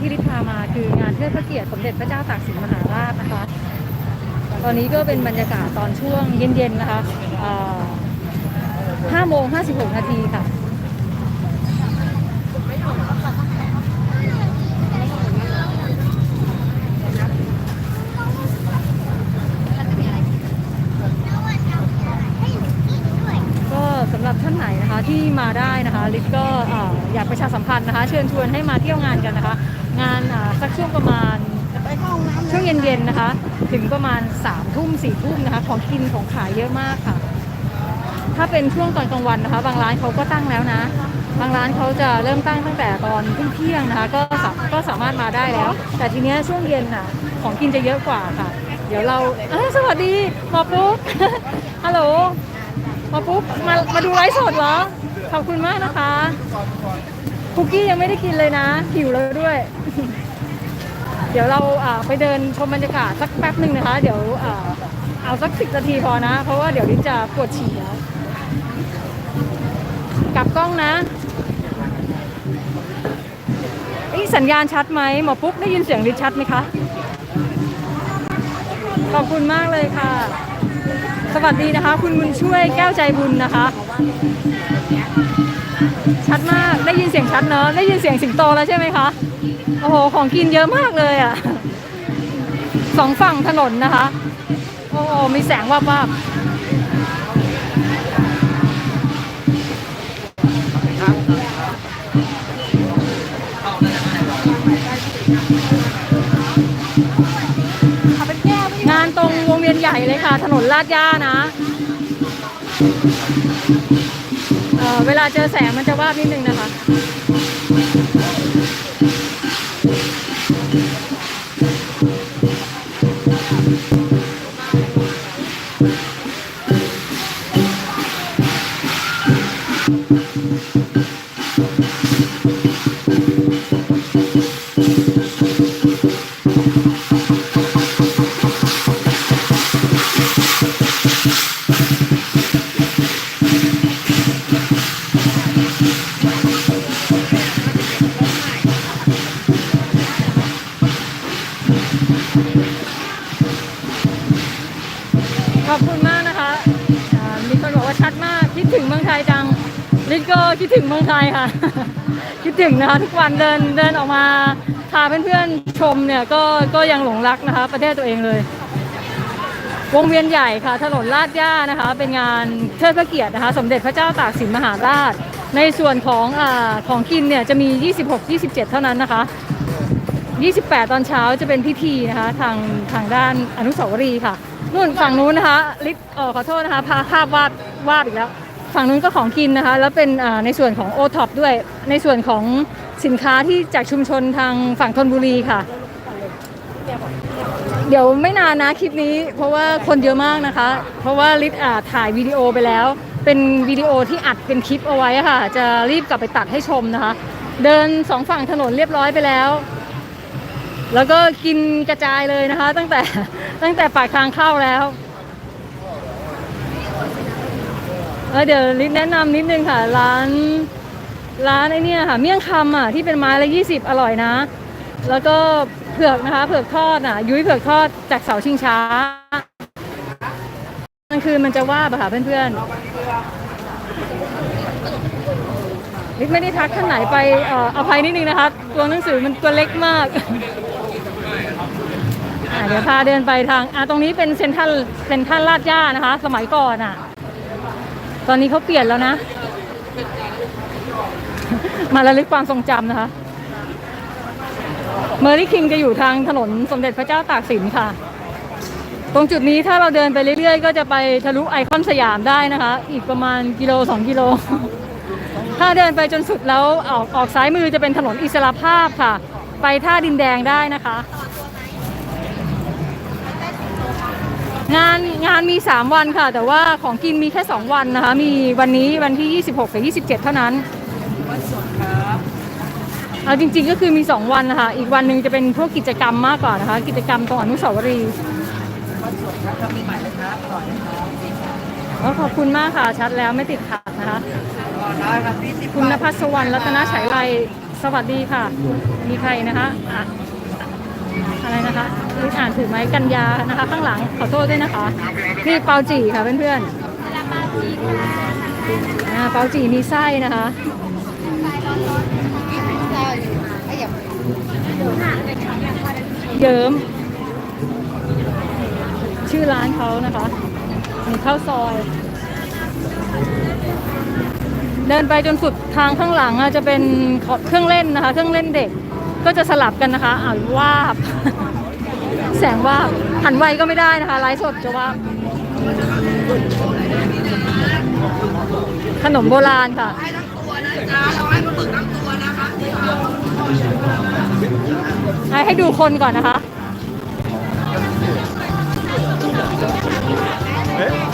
ที่ริพามาคืองานเทิดพระเกียรติสมเด็จพระเจ้าตากสินมหาราชนะคะ ตอนนี้ก็เป็นบรรยากาศตอนช่วงเย็นๆนะคะ5โมง56 นาทีค่ะก็สำหรับท่านไหนนะคะที่มาได้นะคะ ลิศก็อยากประชาสัมพันธ์นะคะ เชิญชวนให้มาเที่ยวงานกันนะคะ งานอ่าสักช่วงประมาณช่วงเย็นๆนะคะ ถึงประมาณ3ามทุ่มสี่ทุ่มนะคะ ของกินของขายเยอะมากค่ะ ถ้าเป็นช่วงตอนกลางวันนะคะ บางร้านเขาก็ตั้งแล้วนะ บางร้านเขาจะเริ่มตั้งตั้งแต่ตอนเที่ยงๆนะคะ ก็สาก็สามารถมาได้แล้ว แต่ทีเนี้ยช่วงเย็นน่ะ ของกินจะเยอะกว่าค่ะ เดี๋ยวเราเอ้ยสวัสดีหมอปุ๊กฮัลโหลมาปุ๊บมามาดูไลฟ์สดเหรอขอบคุณมากนะคะคุกกี้ยังไม่ได้กินเลยนะหิวแล้วด้วย เดี๋ยวเราไปเดินชมบรรยากาศสักแป๊บหนึ่งนะคะ เดี๋ยวเอาสักสิบนาทีพอนะ เพราะว่าเดี๋ยวลิศจะปวดฉี่แล้ว กลับกล้องนะเอ้สัญญาณชัดไหมหมอปุ๊กได้ยินเสียงลิศชัดไหมคะ ขอบคุณมากเลยค่ะ สวัสดีนะคะ คุณบุญช่วยแก้วใจบุญนะคะ ชัดมากได้ยินเสียงชัดเนอะได้ยินเสียงสิงโตแล้วใช่ไหมคะ โอ้โห ของกินเยอะมากเลยอะสองฝั่งถนนนะคะ โอ้โห มีแสงว่าบว่าบงานตรงวงเวียนใหญ่เลยค่ะ ถนนลาดย่านะเออเวลาเจอแสงมันจะวาบนิดนึงนะคะ ถึงเมืองไทยค่ะ คิดถึงนะคะทุกวันเดินเดินออกมาพาเพื่อนๆชมเนี่ยก็ก็ยังหลงรักนะคะ ประเทศตัวเองเลย วงเวียนใหญ่ค่ะ ถนนลาดย่านะคะ เป็นงานเทิดพระเกียรตินะคะ สมเด็จพระเจ้าตากสินมหาราช ในส่วนของอของกินเนี่ยจะมี 26 27 เท่านั้นนะคะ 28 ตอนเช้าจะเป็นพิธีนะคะ ทางทางด้านอนุสาวรีย์ค่ะนู่นฝั่งนู้นนะคะลิฟขอโทษนะคะพาภาพวาดวาดอีกแล้ว ฝั่งนู้นก็ของกินนะคะ แล้วเป็นในส่วนของโอท็อปด้วย ในส่วนของสินค้าที่จากชุมชนทางฝั่งธนบุรีค่ะ เดี๋ยวไม่นานนะคลิปนี้ เพราะว่าคนเยอะมากนะคะ เพราะว่าลิศถ่ายวิดีโอไปแล้ว เป็นวิดีโอที่อัดเป็นคลิปเอาไว้ค่ะ จะรีบกลับไปตัดให้ชมนะคะ เดินสองฝั่งถนนเรียบร้อยไปแล้วแล้วก็กินกระจายเลยนะคะ ตั้งแต่ตั้งแต่ปากทางเข้าแล้ว เออเดี๋ยวลิศแนะนำนิดนึงค่ะ ร้าน ร้านไอ้เนี่ยค่ะ เมี่ยงคำอะที่เป็นไม้ละยี่สิบอร่อยนะ แล้วก็เผือกนะคะเผือกทอดอะ ยุ้ยเผือกทอดจากเสาชิงช้ากลางคืนมันจะว่าบอะค่ะเพื่อนๆลิศไม่ได้ทักท่านไหนไปเอ่ออภัยนิดนึงนะคะ ตัวหนังสือมันตัวเล็กมากอะเดี๋ยวพาเดินไปทางอะตรงนี้เป็นเซ็นทรัลเซ็นทรัลลาดย่านะคะ สมัยก่อนอะ ตอนนี้เขาเปลี่ยนแล้วนะ มาระลึกความทรงจำนะคะ เมอร์รี่คิงจะอยู่ทางถนนสมเด็จพระเจ้าตากสินค่ะ ตรงจุดนี้ถ้าเราเดินไปเรื่อยๆ ก็จะไปทะลุไอคอนสยามได้นะคะ อีกประมาณกิโลสองกิโล ถ้าเดินไปจนสุดแล้วออกออกซ้ายมือจะเป็นถนนอิสระภาพค่ะ ไปท่าดินแดงได้นะคะ งานงานมี 3 วันค่ะ แต่ว่าของกินมีแค่ 2 วันนะคะ มีวันนี้วันที่ 26กับ27 เท่านั้นเอาจริง ๆ ก็คือมี 2 วันนะคะ อีกวันหนึ่งจะเป็นพวกกิจกรรมมากกว่านะคะ กิจกรรมตรงอนุสาวรีย์ก็ขอบคุณมากค่ะ ชัดแล้วไม่ติดขัดนะคะคุณนภัสสวรรณรัตนฉายไรสวัสดีค่ะ มีใครนะคะอะ อะไรนะคะลิศอ่านถูกไหมกัญญานะคะ ข้างหลังขอโทษด้วยนะคะ นี่เปาจีค่ะเพื่อนๆอ่าเปาจีมีไส้นะคะเยิ้มชื่อร้านเขานะคะมีข้าวซอย เดินไปจนสุดทางข้างหลังอะจะเป็นเครื่องเล่นนะคะ เครื่องเล่นเด็ก ก็จะสลับกันนะคะอ่านวาบ แสงวาบหันไวก็ไม่ได้นะคะ ไลฟ์สดจะว่าบขนมโบราณค่ะให้ให้ดูคนก่อนนะคะ เ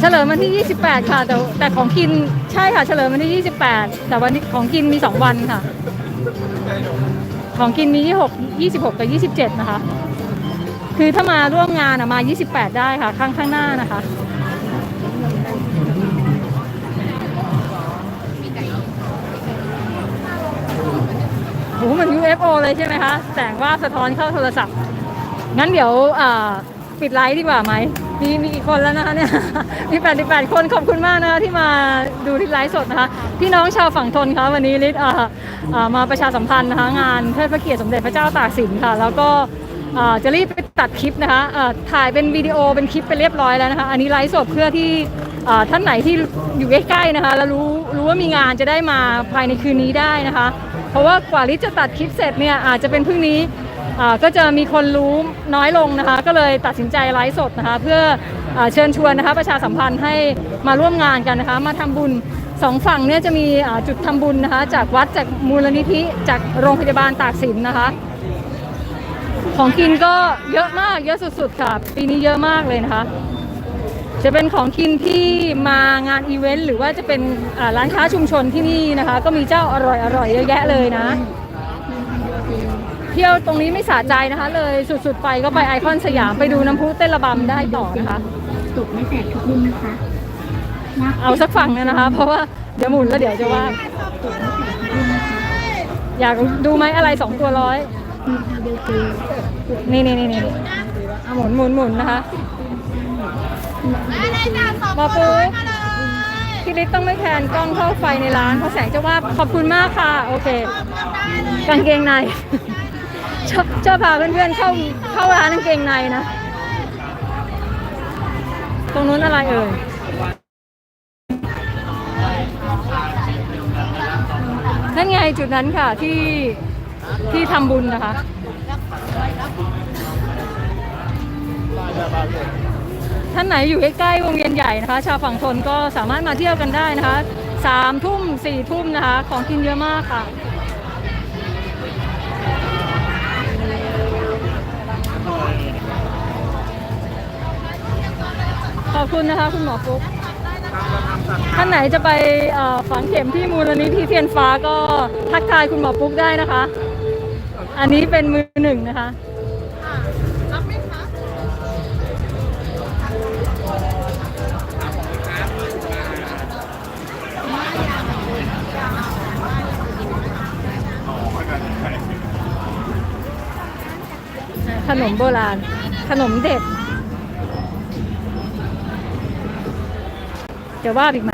เฉลิมวันที่ 28 ค่ะ แต่แต่ของกินใช่ค่ะ เฉลิมวันที่ 28 แต่วันนี้ของกินมี 2 วันค่ะ ของกินมี 26 26 กับ 27 นะคะ คือถ้ามาร่วมงานอะมา 28 ได้ค่ะ ข้างข้างหน้านะคะโหเหมือน UFO เลยใช่ไหมคะ แสงว่าสะท้อนเข้าโทรศัพท์ งั้นเดี๋ยวปิดไลฟ์ดีกว่าไหม มีมีกี่คนแล้วนะคะเนี่ย มี88 คนขอบคุณมากนะคะที่มาดูที่ไลฟ์สดนะคะ พี่น้องชาวฝั่งทนคะวันนี้ลิศอ่าอ่ามาประชาสัมพันธ์นะคะงานเทิดพระเกียรติสมเด็จพระเจ้าตากสินค่ะ แล้วก็อ่าจะรีบไปตัดคลิปนะคะอ่าถ่ายเป็นวิดีโอเป็นคลิปไปเรียบร้อยแล้วนะคะ อันนี้ไลฟ์สดเพื่อที่อ่าท่านไหนที่อยู่ใกล้ๆนะคะ แล้วรู้รู้ว่ามีงานจะได้มาภายในคืนนี้ได้นะคะ เพราะว่ากว่าลิศจะตัดคลิปเสร็จเนี่ยอาจจะเป็นพรุ่งนี้อ่า ก็จะมีคนรู้น้อยลงนะคะ ก็เลยตัดสินใจไลฟ์สดนะคะ เพื่ออเชิญชวนนะคะประชาสัมพันธ์ให้มาร่วมงานกันนะคะ มาทำบุญสองฝั่งเนี่ยจะมีจุดทำบุญนะคะ จากวัดจากมูลนิธิจากโรงพยาบาลตากสินนะคะ ของกินก็เยอะมากเยอะสุดๆค่ะ ปีนี้เยอะมากเลยนะคะ จะเป็นของกินที่มางานอีเวนต์หรือว่าจะเป็นร้านค้าชุมชนที่นี่นะคะ ก็มีเจ้าอร่อยๆเยอะแยะเลยนะ ที่ยวตรงนี้ไม่สะใจนะคะ เลยสุดๆไปก็ไปไอคอนสยามไปดูน้ำพุเต้นระบำได้ต่อนะคะตกไม่แตกทุกรุ่นนะคะนับเอาสักฝั่งนึงนะคะ เพราะว่าเดี๋ยวหมุนแล้วเดี๋ยวจะว่าตกไม่แตกทุกรุ่นนะคะอยากดูไหมอะไรสองตัวร้อยมีคาเบเกอร์ตกนี่นี่นี่นี่เอาหมุนหมุนหมุนนะคะมาปูพี่ลิศต้องไม่แทนกล้องเข้าไฟในร้านเพราะแสงจะว่าบขอบคุณมากค่ะ โอเค กางเกงใน ชอบชอบพาเพื่อนๆเข้าเข้าร้านกางเกงในนะ ตรงนู้นอะไรเอ่ยนั่นไงจุดนั้นค่ะที่ที่ทำบุญนะคะ ท่านไหนอยู่ใกล้ๆวงเวียนใหญ่นะคะ ชาวฝั่งทนก็สามารถมาเที่ยวกันได้นะคะสามทุ่มสี่ทุ่มนะคะ ของกินเยอะมากค่ะ อบคุณนะคะคุณหมอฟุ๊กท่านไหนจะไปฝังเข็มที่มูลนิธิเทียนฟ้าก็ทักทายคุณหมอปุ๊กได้นะคะ อันนี้เป็นมือหนึ่งนะคะขนมโบราณ ขนมเด็ด จะว่าอีกไหม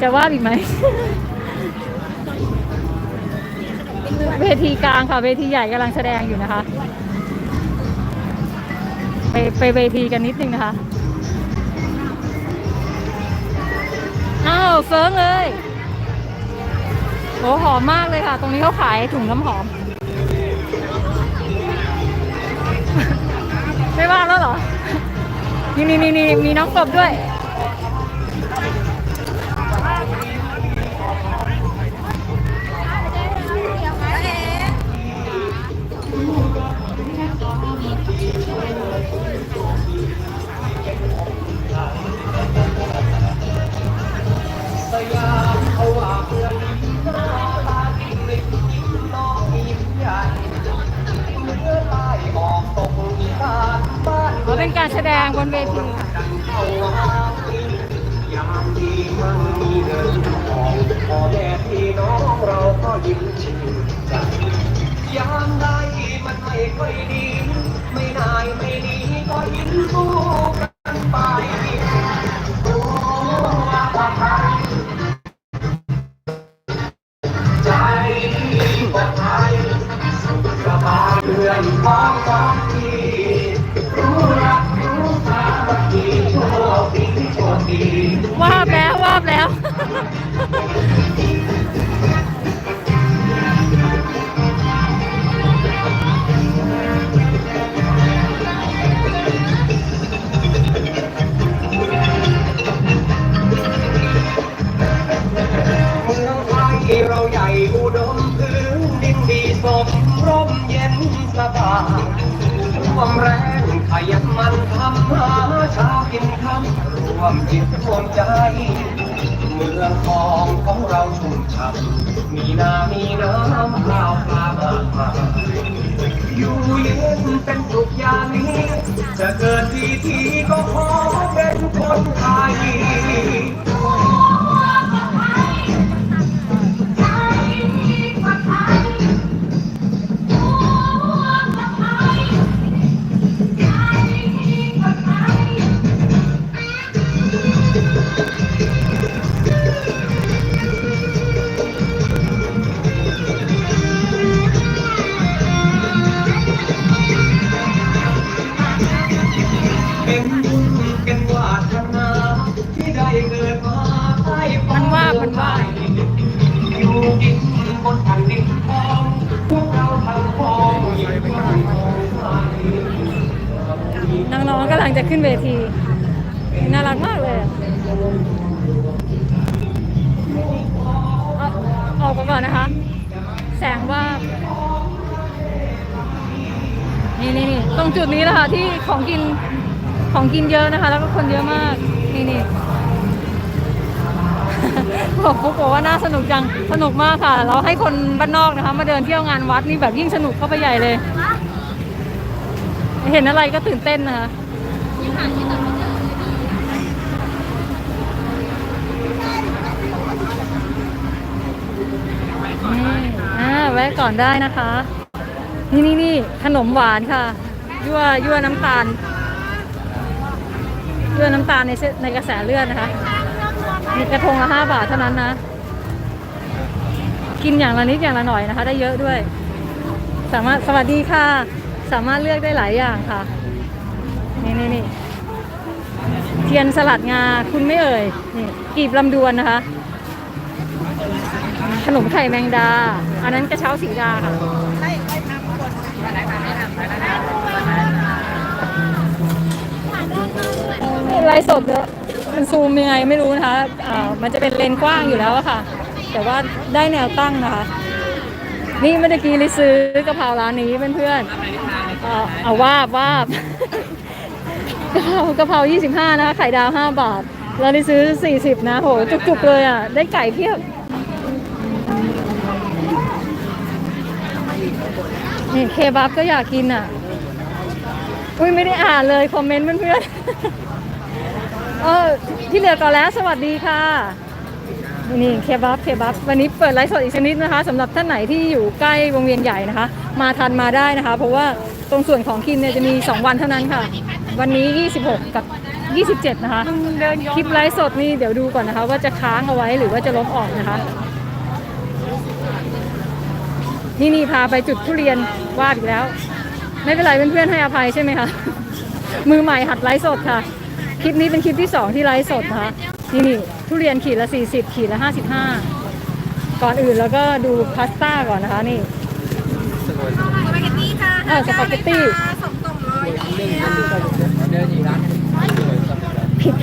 จะว่าอีกไหม เวทีกลางค่ะเวทีใหญ่กำลังแสดงอยู่นะคะ ไปไปเวทีกันนิดนึงนะคะอ้าวเฟิร์งเลยโอ้หอมมากเลยค่ะ ตรงนี้เขาขายถุงน้ำหอม ไม่ว่าแล้วเหรอ นี่นี่นี่มีน้องกบด้วย ออกตแสดงบนเวทีค่ะยามที่มันมีเงินทองพอแม่พี่น้องเราก็ยิ้มชื่นใจยามใดมันไม่ค่อยดี ไม่นายไม่ดีก็ยิ้มสู้กันไปายเมจิตรวมใจ เมืองทองของเราชุ่มฉ่ำมีนามีน้ำข้าวปลามากมายอยู่เย็นเป็นสุขอย่างนี้ จะเกิดทีทีก็ขอเป็นคนไทย ขึ้นเวที น่ารักมากเลยอะเออกก่อนนะคะ แสงว่า นี่นี่นี่ตรงจุดนี้แหละค่ะที่ของกินของกินเยอะนะคะ แล้วก็คนเยอะมาก นี่นี่บอกฟุกบอกว่าน่าสนุกจัง สนุกมากค่ะ เราให้คนบ้านนอกนะคะ มาเดินเที่ยวงานวัดนี่แบบยิ่งสนุกเข้าไปใหญ่เลย เห็นอะไรก็ตื่นเต้นนะคะ นี่อ่าแวะก่อนได้นะคะ นี่นี่นี่ขนมหวานค่ะ ยั่วยั่วน้ำตาล ยั่วน้ำตาลในเส้นในกระแสเลือดนะคะ มีกระทงละห้าบาทเท่านั้นนะ กินอย่างละนิดอย่างละหน่อยนะคะ ได้เยอะด้วย สามารถสวัสดีค่ะ สามารถเลือกได้หลายอย่างค่ะ นี่นี่นี่ เทียนสลัดงาคุณไม่เอ่ยนี่กีบลำดวนนะคะ ขนมไข่แมงดา อันนั้นกระเช้าสีดาค่ะไลฟ์สดเนี่ยมันซูมยังไงไม่รู้นะคะอ่ามันจะเป็นเลนกว้างอยู่แล้วอะค่ะ แต่ว่าได้แนวตั้งนะคะ นี่เมื่อกี้ลิซื้อกะเพราร้านนี้เพื่อนๆเอาเอาวาบวาบะเพรากะเพรา25 นะคะ ไข่ดาว 5 บาทแล้วลิซื้อ 40 นะ โห จุกๆ เลยอะ ได้ไก่เพียบ นี่เคบับก็อยากกินอะ อุ้ยไม่ได้อ่านเลย คอมเมนต์เพื่อนๆ เออที่เหลือก่อนแล้วสวัสดีค่ะ นี่เคบับเคบับ วันนี้เปิดไลฟ์สดอีกชนิดนะคะสำหรับท่านไหนที่อยู่ใกล้วงเวียนใหญ่นะคะ มาทันมาได้นะคะ เพราะว่าตรงส่วนของคินเนี่ยจะมี 2 วันเท่านั้นค่ะ วันนี้ 26 กับ 27 นะคะ คลิปไลฟ์สดนี่เดี๋ยวดูก่อนนะคะ ว่าจะค้างเอาไว้หรือว่าจะลบออกนะคะ นี่นี่พาไปจุดทุเรียนวาดอีกแล้ว ไม่เป็นไรเพื่อนๆให้อภัยใช่ไหมคะ มือใหม่หัดไลฟ์สดค่ะ คลิปนี้เป็นคลิปที่สองที่ไลฟ์สดนะคะ นี่นี่ทุเรียนขีดละ 40 ขีดละ 55 ก่อนอื่นแล้วก็ดูพาสต้าก่อนนะคะนี่สปาเกตตี้ค่ะเออสปาเกตตี้สองกล่องร้อยเดียวผิด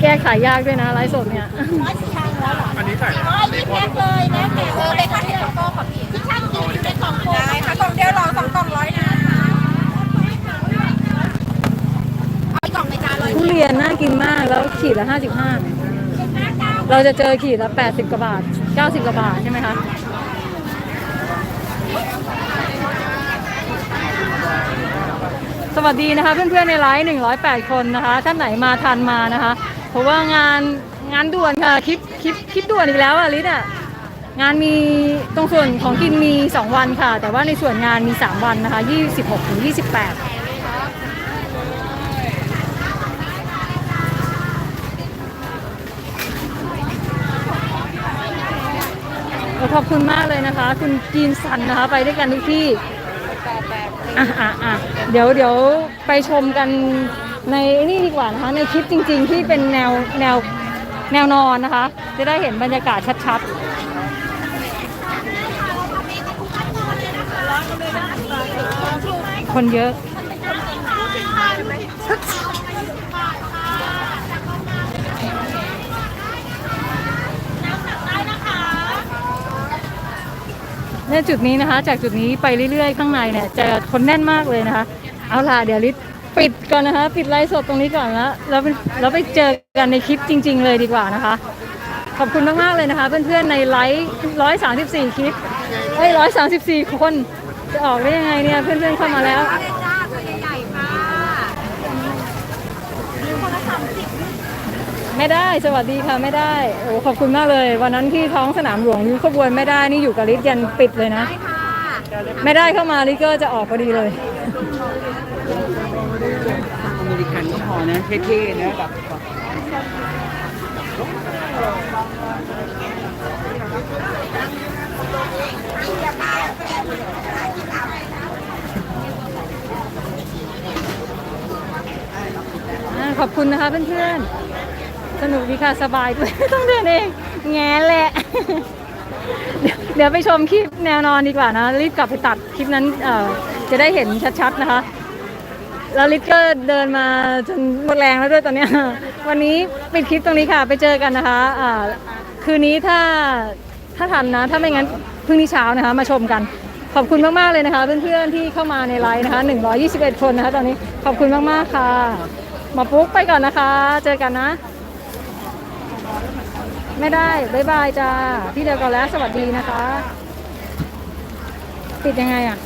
แก้ไขยากด้วยนะไลฟ์สดเนี่ยร้อยสี่ทางแล้วเหรออันนี้ใส่ร้อยยี่สิบแพ็คเลยแล้วแต่เออเลยค่ะที่กล่องโตของพี่ที่ช่างกินอยู่ในกล่องโตได้ค่ะกล่องเดียวหรอสองกล่องร้อยนะเอาอีกกล่องในจานร้อยทุเรียนน่ากินมากแล้วขีดละ55เราจะเจอขีดละ80กว่าบาท90กว่าบาทใช่ไหมคะนสวัสดีนะคะเพื่อนๆในไลฟ์108 คนนะคะ ท่านไหนมาทันมานะคะ เพราะว่างานงานด่วนค่ะคลิปคลิปคลิปด่วนอีกแล้วอะลิศอะงานมีตรงส่วนของกินมี 2 วันค่ะ แต่ว่าในส่วนงานมี 3 วันนะคะ 26ถึง28ขอบคุณมากเลยนะคะ คุณจีนสันนะคะไปด้วยกันทุกที่อะอะอะเดี๋ยวเดี๋ยวไปชมกัน ในนี่ดีกว่านะคะในคลิปจริง ๆ ที่เป็นแนวแนวแนวนอนนะคะ จะได้เห็นบรรยากาศชัดๆ คนเยอะเนี่ยจุดนี้นะคะ จากจุดนี้ไปเรื่อยๆ ข้างในเนี่ยจะคนแน่นมากเลยนะคะ เอาล่ะเดี๋ยวลิศ ปิดก่อนนะคะ ปิดไลฟ์สดตรงนี้ก่อนแล้วแล้วไปแล้วไปเจอกันในคลิปจริง ๆ เลยดีกว่านะคะ ขอบคุณมากๆเลยนะคะ เพื่อนๆในไลฟ์ร้อยสามสิบสี่คลิปเอ้ยร้อยสามสิบสี่คนจะออกได้ยังไงเนี่ยเพื่อนๆเข้ามาแล้วไม่ได้สวัสดีค่ะไม่ได้โอ้ขอบคุณมากเลย วันนั้นที่ท้องสนามหลวงริ้ขบวนไม่ได้นี่อยู่กับลิศยันปิดเลยนะ ไม่ได้เข้ามาลิศก็จะออกพอดีเลย อเมริกันก็พอนะเท่ๆนะแบบอ่าขอบคุณนะคะเพื่อนๆ สนุกดีค่ะ สบายด้วย ไม่ต้องเดินเอง แง่แหละ เดี๋ยว เดี๋ยวไปชมคลิปแนวนอนดีกว่านะ รีบกลับไปตัดคลิปนั้นจะได้เห็นชัดๆนะคะแล้วลิศก็เดินมาจนหมดแรงแล้วด้วยตอนนี้ วันนี้ปิดคลิปตรงนี้ค่ะ ไปเจอกันนะคะอ่าคืนนี้ถ้าถ้าทันนะ ถ้าไม่งั้นพรุ่งนี้เช้านะคะ มาชมกัน ขอบคุณมาก ๆ เลยนะคะ เพื่อน ๆ ที่เข้ามาในไลน์นะคะ 121 คนนะคะ ตอนนี้ขอบคุณมาก ๆ ค่ะมอปุ๊กไปก่อนนะคะ เจอกันนะ ไม่ได้บ๊ายบายจ้า ที่เดียวกันแล้ว สวัสดีนะคะ ปิดยังไงอะ